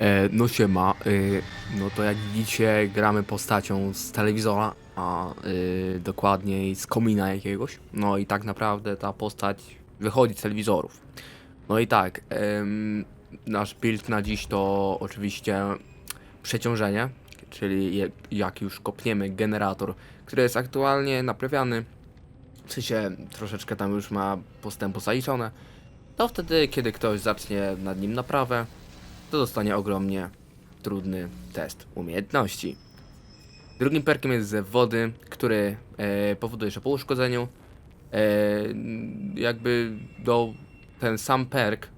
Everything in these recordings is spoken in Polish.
E, no siema, y, no to jak widzicie gramy postacią z telewizora, a y, dokładniej z komina jakiegoś. No i tak naprawdę ta postać wychodzi z telewizorów. No i tak, nasz build na dziś to oczywiście przeciążenie, czyli jak już kopniemy generator, który jest aktualnie naprawiany, w sensie troszeczkę tam już ma postępu zaliczone, to wtedy kiedy ktoś zacznie nad nim naprawę, to dostanie ogromnie trudny test umiejętności. Drugim perkiem jest zew wody, który e, powoduje, że po uszkodzeniu e, jakby do, ten sam perk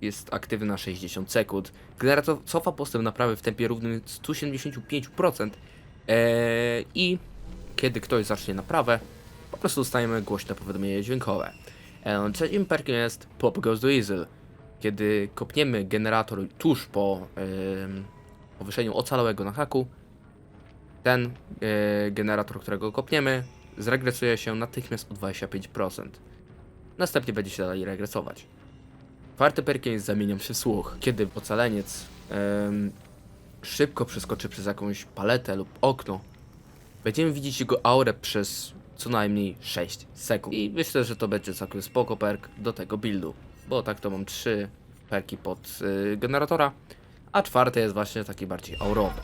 jest aktywny na 60 sekund. Generator cofa postęp naprawy w tempie równym 175% e, i kiedy ktoś zacznie naprawę, po prostu dostajemy głośne powiadomienie dźwiękowe. E, trzecim perkiem jest Pop Goes do Easel. Kiedy kopniemy generator tuż po ym, powieszeniu ocalałego na haku, ten e, generator, którego kopniemy, zregresuje się natychmiast o 25%. Następnie będzie się dalej regresować. Czwarty perkiem jest zamieniam się w słuch. Kiedy ocaleniec em, szybko przeskoczy przez jakąś paletę lub okno, będziemy widzieć jego aurę przez co najmniej 6 sekund. I myślę, że to będzie całkiem spoko perk do tego buildu. Bo tak to mam trzy perki pod y, generatora, a czwarty jest właśnie taki bardziej aurowy.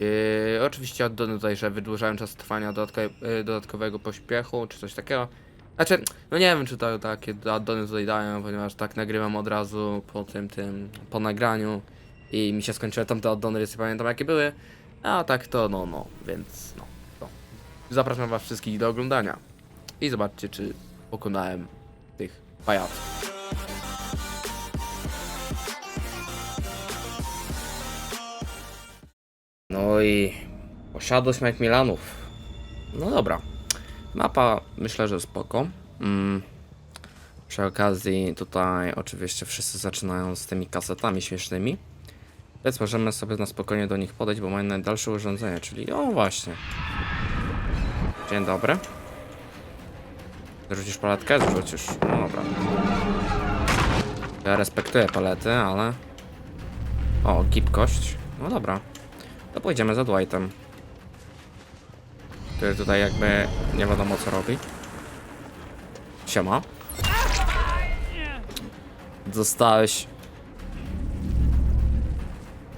Yy, oczywiście addony tutaj, że wydłużają czas trwania dodatko, yy, dodatkowego pośpiechu, czy coś takiego. Znaczy, no nie wiem, czy to takie addony tutaj dają, ponieważ tak nagrywam od razu po tym, tym, po nagraniu i mi się skończyły tamte addony, więc nie pamiętam jakie były, a tak to no, no, więc no, to. Zapraszam was wszystkich do oglądania i zobaczcie, czy pokonałem pajaców. No i posiadłość Macmillanów. No dobra. Mapa myślę, że spoko. Mm. Przy okazji tutaj oczywiście wszyscy zaczynają z tymi kasetami śmiesznymi. Więc możemy sobie na spokojnie do nich podejść, bo mają najdalsze urządzenie, czyli o właśnie. Dzień dobry. Zrzucisz paletkę? Zrzucisz. No dobra. Ja respektuję palety, ale... O, gibkość. No dobra. To pójdziemy za Dwightem. Który tutaj jakby nie wiadomo co robi. Siema. Zostałeś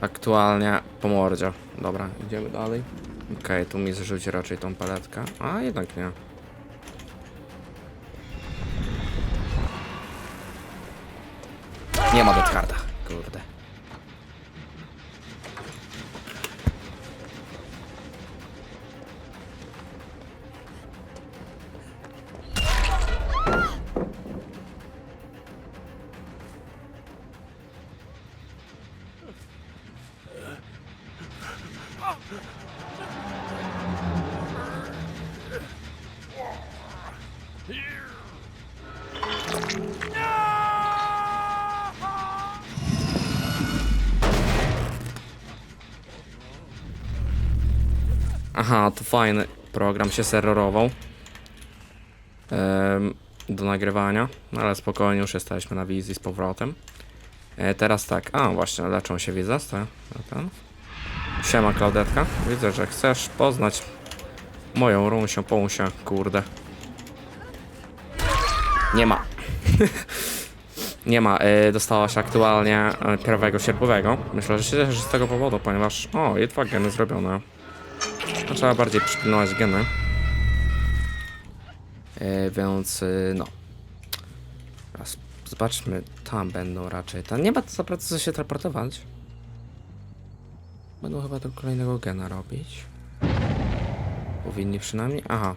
aktualnie po mordzie. Dobra, idziemy dalej. Okej, tu mi zrzuci raczej tą paletkę. A jednak nie. Deathcarda. Kurde. Aha, to fajny program się serwerował. Em, do nagrywania, no ale spokojnie, już jesteśmy na wizji z powrotem. E, teraz tak, a właśnie, leczą się widzę, sto- ten. Siema Klaudetka, widzę, że chcesz poznać moją runsią, połusię, kurde. Nie ma. Nie ma, y, dostałaś aktualnie y, prawego sierpowego. Myślę, że się cieszę z tego powodu, ponieważ... O, geny zrobione. No, trzeba bardziej przypilnować geny. E, więc y, no. Teraz zobaczmy, tam będą raczej. Tam nie ma za bardzo się teleportować. Będą chyba do kolejnego gena robić. Powinni przynajmniej. Aha.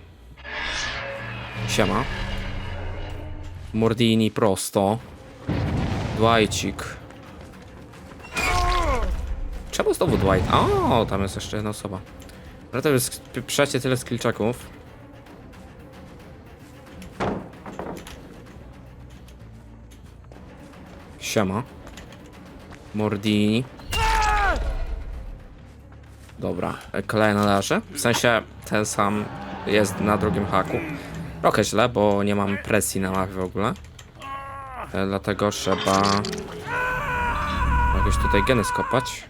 Siema. Mordini prosto. Dwightik. Czemu znowu Dwight? O, tam jest jeszcze jedna osoba. To jest przecie tyle skillczaków. Siema. Mordini. Dobra, e, kolejna leży. W sensie ten sam jest na drugim haku. Trochę źle, bo nie mam presji na mach w ogóle. E, Dlatego trzeba... jakoś tutaj geny skopać.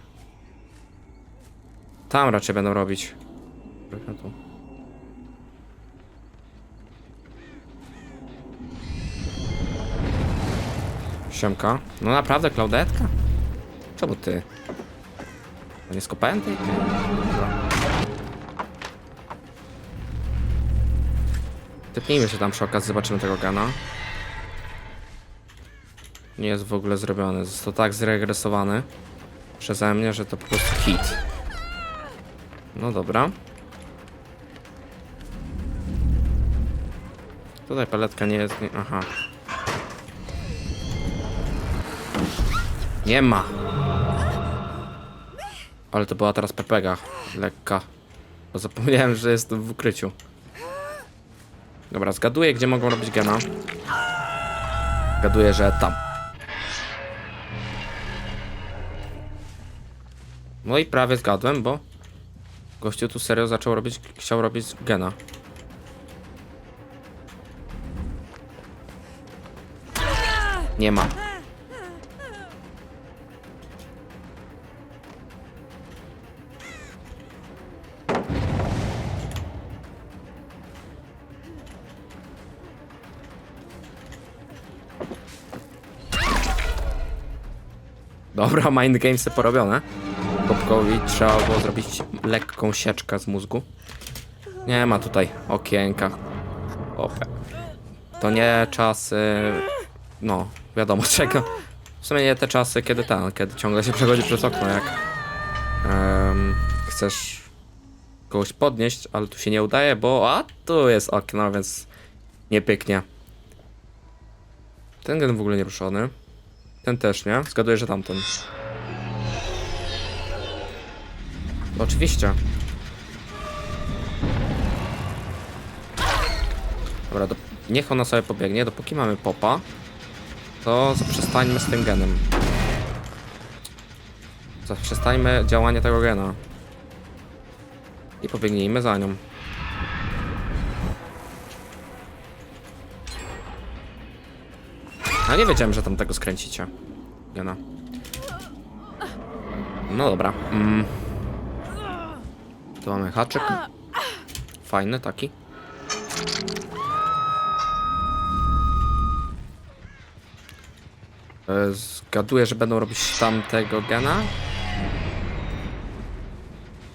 Tam raczej będą robić. Trochę tu. Siemka. No naprawdę, Klaudetka? Czemu ty? No nie skopałem tej? Typnijmy się tam przy okazji, zobaczymy tego gana. Nie jest w ogóle zrobiony. Został tak zregresowany przeze mnie, że to po prostu hit. No dobra. Tutaj paletka nie jest... Nie, aha. Nie ma. Ale to była teraz pepega. Lekka. Bo zapomniałem, że jest w ukryciu. Dobra, zgaduję, gdzie mogą robić gena. Zgaduję, że tam. No i prawie zgadłem, bo gościu tu serio zaczął robić, chciał robić gena. Nie ma. Dobra, mind gamesy porobione. Kopkowi trzeba było zrobić lekką sieczkę z mózgu. Nie ma tutaj okienka. Ope. To nie czasy. No, wiadomo czego. W sumie nie te czasy, kiedy ten, kiedy ciągle się przechodzi przez okno, jak em, chcesz kogoś podnieść, ale tu się nie udaje, bo a tu jest okno, więc nie pięknie. Ten gen w ogóle nie ruszony. Ten też nie. Zgaduję, że tamten. Oczywiście. Dobra, do... niech ona sobie pobiegnie. Dopóki mamy popa, to zaprzestańmy z tym genem. Zaprzestańmy działania tego gena. I pobiegnijmy za nią. A nie wiedziałem, że tam tego skręcicie. Gena. No dobra. Mm. Tu mamy haczyk. Fajny taki. Zgaduję, że będą robić tamtego gena.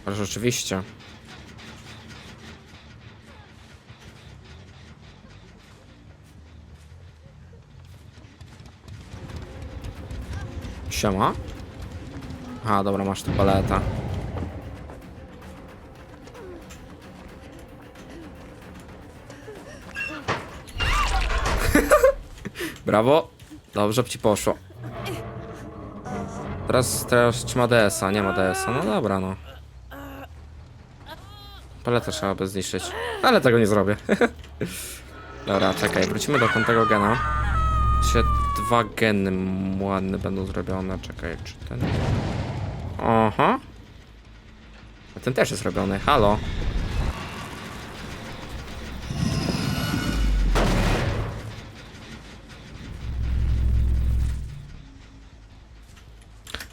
Ale rzeczywiście. Siema. A, dobra, masz tu paletę. Brawo. Dobrze ci poszło. Teraz, teraz trzyma DS-a, nie ma DS-a. No dobra, no. Paletę trzeba by zniszczyć. Ale tego nie zrobię. dobra, czekaj, wrócimy do tamtego gena. Się dwa geny ładne będą zrobione. Czekaj, czy ten... Aha. A ten też jest robiony. Halo.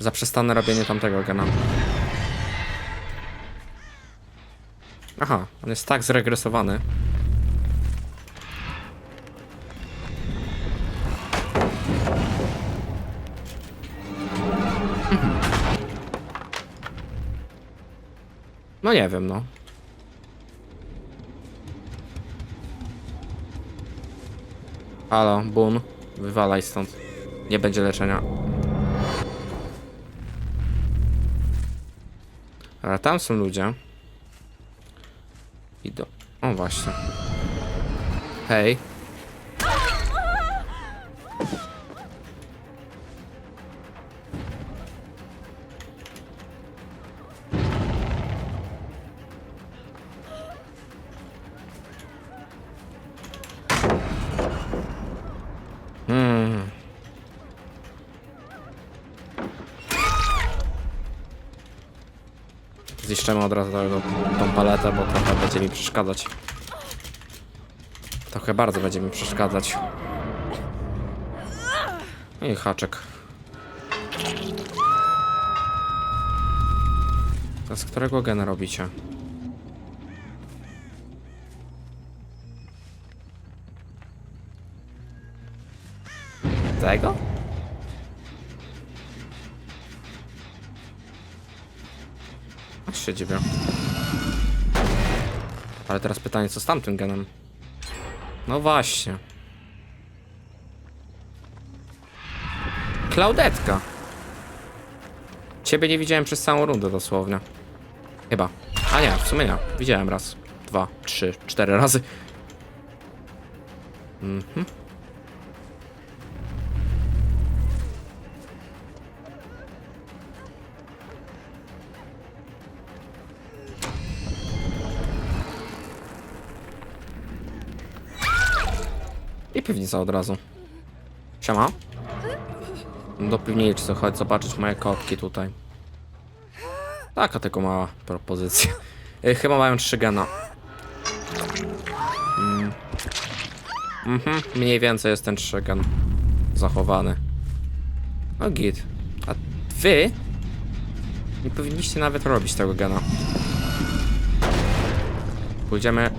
Zaprzestanę robienie tamtego gena. Aha, on jest tak zregresowany. No nie wiem, no. Halo, Bun, wywalaj stąd. Nie będzie leczenia. Ale tam są ludzie. Idą. O właśnie. Hej. Zniszczymy od razu tą, tą paletę, bo trochę będzie mi przeszkadzać. Trochę bardzo będzie mi przeszkadzać. I haczek. Z którego gena robicie? Tego? Dziwię. Ale teraz pytanie, co z tamtym genem? No właśnie. Klaudetka. Ciebie nie widziałem przez całą rundę dosłownie. Chyba. A nie, w sumie nie. Widziałem raz, dwa, trzy, cztery razy. Mhm. Piwnica od razu. Siema. Do piwnicy, chodź zobaczyć moje kotki tutaj. Taka tylko mała propozycja. Y, Chyba mają trzy gena. Mm. Mhm, mniej więcej jest ten trzy gen zachowany. No git. A wy nie powinniście nawet robić tego gena. Pójdziemy.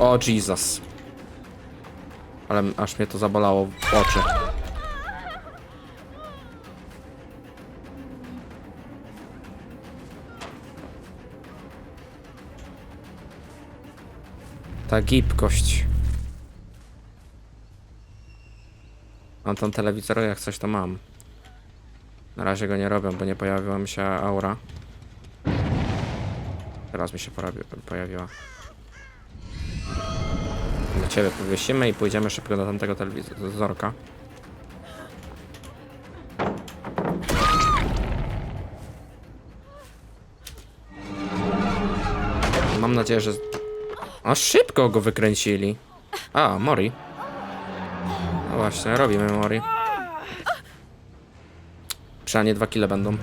O Jesus. Ale aż mnie to zabolało w oczy. Ta gibkość. Mam tam telewizor, jak coś to mam. Na razie go nie robię, bo nie pojawiła mi się aura. Teraz mi się pojawiła. Ciebie powiesimy i pójdziemy szybko do tamtego telewizorka. Mam nadzieję, że... A szybko go wykręcili. A, Mori. No właśnie, robimy Mori. Przynajmniej dwa kile będą.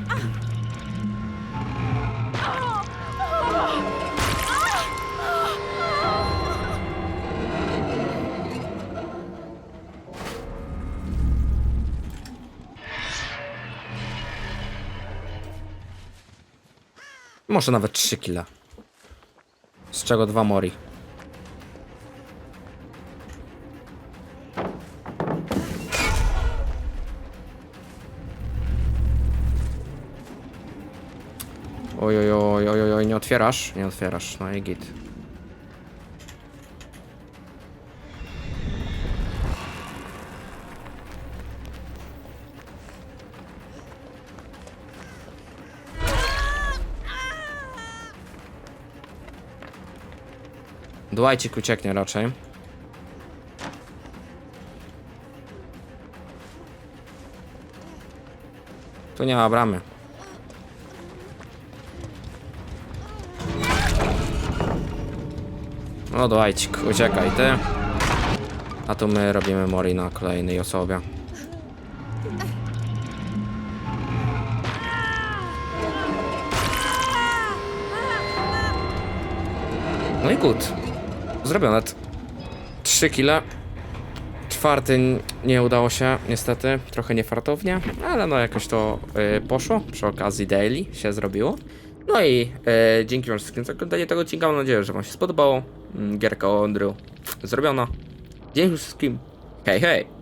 Może nawet 3 kile. Z czego dwa mori. Oj, oj, oj, oj, oj, nie otwierasz? Nie otwierasz, no i git. Dłajcik ucieknie raczej. Tu nie ma bramy. No Dłajcik, uciekaj ty. A tu my robimy mori na kolejnej osobie. No i gut. Zrobione. T- Trzy kile. Czwarty nie udało się, niestety. Trochę niefartownie, ale no jakoś to y, poszło. Przy okazji daily się zrobiło. No i y, dzięki wam wszystkim za oglądanie tego odcinka. Mam nadzieję, że wam się spodobało. Mm, Gierka o Andrew zrobiona. Dzięki wszystkim. Hej, hej.